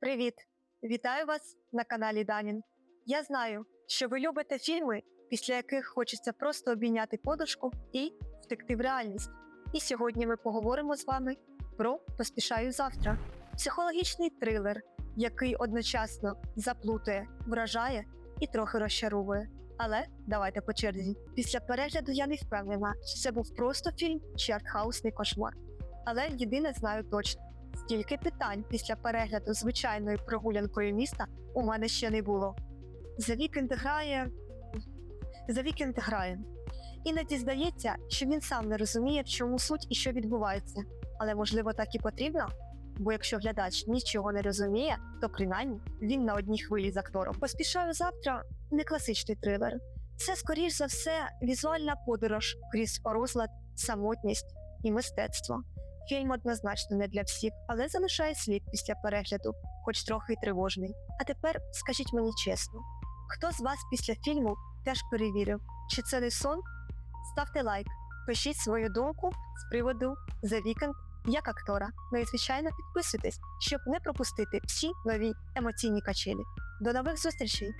Привіт! Вітаю вас на каналі Данін. Я знаю, що ви любите фільми, після яких хочеться просто обійняти подушку і втекти в реальність. І сьогодні ми поговоримо з вами про Поспішаю завтра. Психологічний трилер, який одночасно заплутує, вражає і трохи розчаровує. Але давайте по черзі. Після перегляду я не впевнена, чи це був просто фільм чи артхаусний кошмар. Але єдине знаю точно. Стільки питань після перегляду звичайною прогулянкою міста у мене ще не було. За вікенд грає. За вікенд грає. Іноді здається, що він сам не розуміє, в чому суть і що відбувається. Але можливо так і потрібно? Бо якщо глядач нічого не розуміє, то принаймні він на одній хвилі з актором. Поспішаю завтра не класичний трилер. Це, скоріш за все, візуальна подорож крізь розлад, самотність і мистецтво. Фільм однозначно не для всіх, але залишає слід після перегляду, хоч трохи й тривожний. А тепер скажіть мені чесно, хто з вас після фільму теж перевірив, чи це не сон? Ставте лайк, пишіть свою думку з приводу The Weeknd як актора. Ну і звичайно підписуйтесь, щоб не пропустити всі нові емоційні качелі. До нових зустрічей!